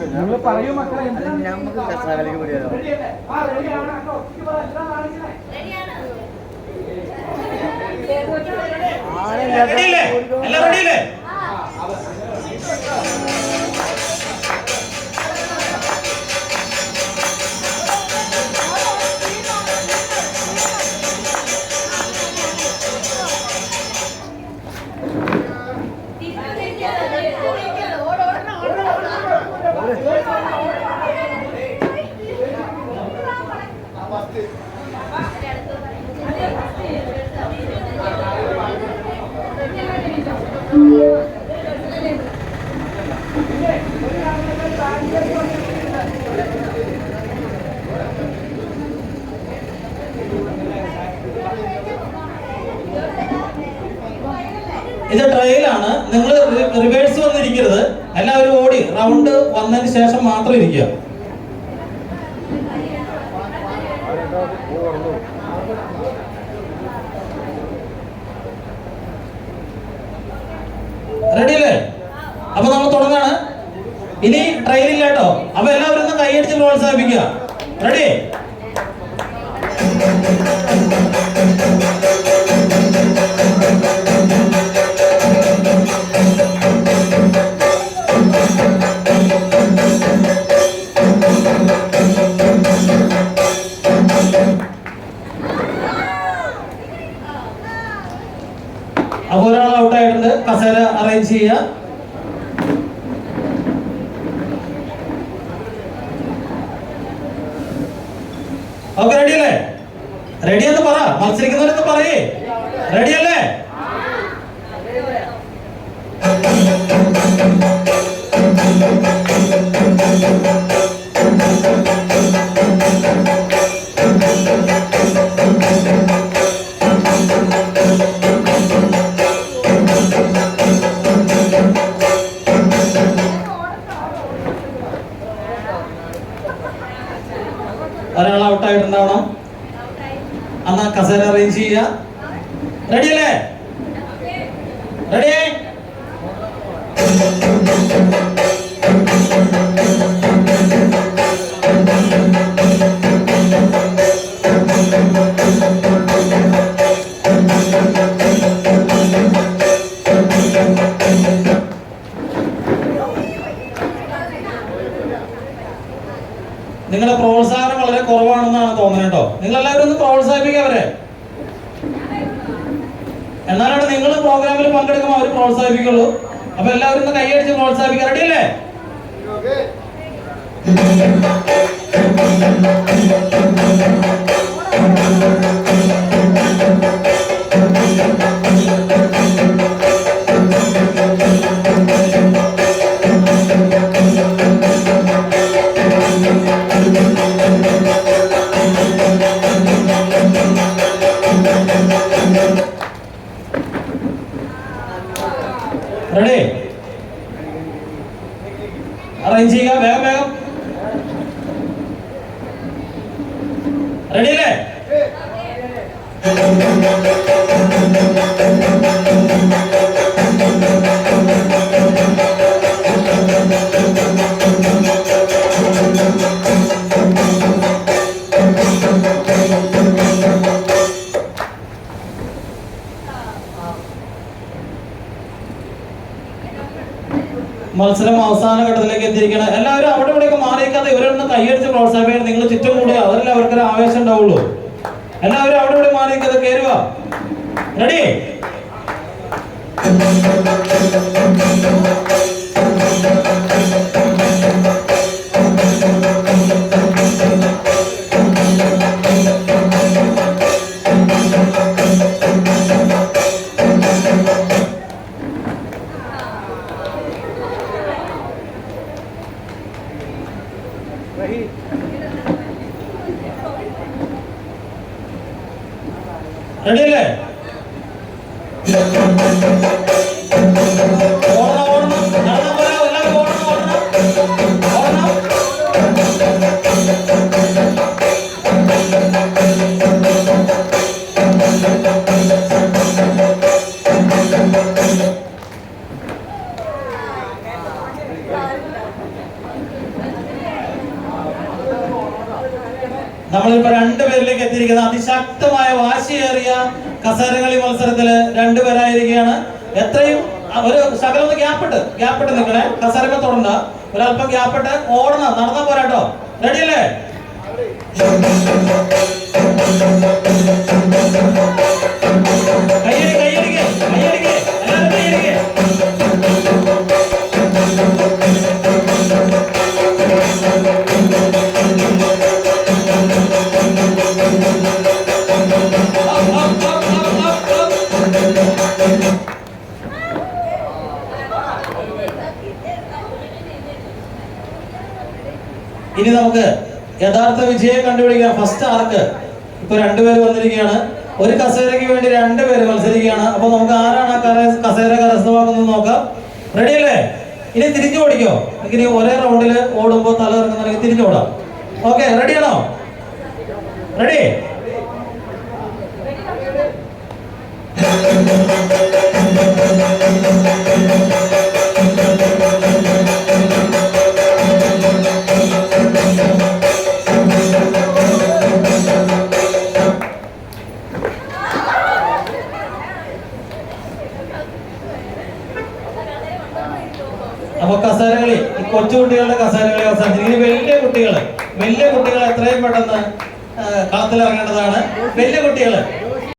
നിങ്ങൾ പറയൂ മക്കളെ നമുക്ക് കസാലയ്ക്ക് പോയാലോ ആ നിങ്ങൾ റിവേഴ്സ് വന്നിരിക്കരുത്. എല്ലാവരും ഓടി. റൗണ്ട് വന്നതിന് ശേഷം മാത്രം ഇരിക്കുക. റെഡി അല്ലേ അപ്പൊ നമ്മൾ തുടങ്ങാണ്. ഇനി ട്രെയിൻ ഇല്ല കേട്ടോ. അപ്പൊ എല്ലാവരും ഒന്ന് കൈയടിച്ച് പ്രോത്സാഹിപ്പിക്കുക. റെഡി അപ്പൊ ഒരാൾ ഔട്ട് ആയിട്ടുണ്ട്. കസേര അറേഞ്ച് ചെയ്യുക. ഓക്കെ റെഡി അല്ലേ? റെഡി എന്ന് പറ. മത്സരിക്കുന്നവരെന്ന് പറയേ. റെഡി അല്ലേ? ഒരാൾ ഔട്ട് ആയിട്ടുണ്ടാവണം എന്നാ കസേര അറേഞ്ച് ചെയ്യുക റെഡി അല്ലേ റെഡി നിങ്ങളുടെ പ്രോത്സാഹനം വളരെ കുറവാണെന്നാണ് തോന്നുന്നത് കേട്ടോ നിങ്ങൾ എല്ലാവരും ഒന്ന് പ്രോത്സാഹിപ്പിക്കുക അവരെ. എന്നാലാണ് നിങ്ങൾ പ്രോഗ്രാമിൽ പങ്കെടുക്കുമ്പോൾ അവർ പ്രോത്സാഹിപ്പിക്കുള്ളൂ. അപ്പൊ എല്ലാവരും ഒന്ന് കൈയടിച്ച് പ്രോത്സാഹിപ്പിക്കുക റെഡി അല്ലേ? റെഡി. അറേഞ്ച് ചെയ്യുക വേഗം വേഗം. റെഡി അല്ലേ? മത്സരം അവസാന ഘട്ടത്തിലേക്ക് എത്തിയിരിക്കണം എല്ലാവരും അവിടെ ഇവിടെയൊക്കെ മാറിയേക്കാതെ ഇവരൊന്ന് കൈയടിച്ച് പ്രോത്സാഹിപ്പിക്കാൻ നിങ്ങൾ ചുറ്റും കൂടുക അതല്ലേ അവർക്കൊരു ആവേശം ഉണ്ടാവുള്ളൂ. എല്ലാവരും അവിടെ ഇവിടെ മാറിയേക്കാതെ കയറുക റെഡി Thank അല്ലേ ഓടണം നമ്മളിപ്പോ രണ്ടുപേരിലേക്ക് എത്തിയിരിക്കുന്ന അതിശക്തമായ വാശിയേറിയ കസേരകളി മത്സരത്തിൽ രണ്ടുപേരായിരിക്കുകയാണ് എത്രയും ഒരു ശകലം ഒന്ന് ഗ്യാപ്പിട്ട് ഗ്യാപ്പിട്ട് നിൽക്കണേ കസേരമ തൊടണ്ട ഒരല്പം ഗ്യാപ്പിട്ട് ഓടണം. നടന്നാ പോരാട്ടോ റെഡി ഇനി നമുക്ക് യഥാർത്ഥ വിജയം കണ്ടുപിടിക്കാം. ഫസ്റ്റ് ആർക്ക് ഇപ്പൊ രണ്ടുപേര് വന്നിരിക്കുകയാണ്. ഒരു കസേരയ്ക്ക് വേണ്ടി രണ്ടുപേര് മത്സരിക്കുകയാണ്. അപ്പൊ നമുക്ക് ആരാണ് കസേര കരസ്ഥമാക്കുന്നത് നോക്കാം. റെഡി അല്ലേ? ഇനി തിരിഞ്ഞു ഓടിക്കോ. ഇനി ഒരേ റൗണ്ടിൽ ഓടുമ്പോൾ തല ഇറങ്ങുന്നുണ്ടെങ്കിൽ തിരിഞ്ഞു ഓടാം. ഓക്കെ റെഡിയാണോ റെഡി അപ്പൊ കസേരകളി കൊച്ചു കുട്ടികളുടെ കസേരകളി അവസാനിച്ചു. ഇനി വലിയ കുട്ടികൾ വലിയ കുട്ടികൾ എത്രയും പെട്ടെന്ന് കളത്തിലിറങ്ങേണ്ടതാണ്. വലിയ കുട്ടികൾ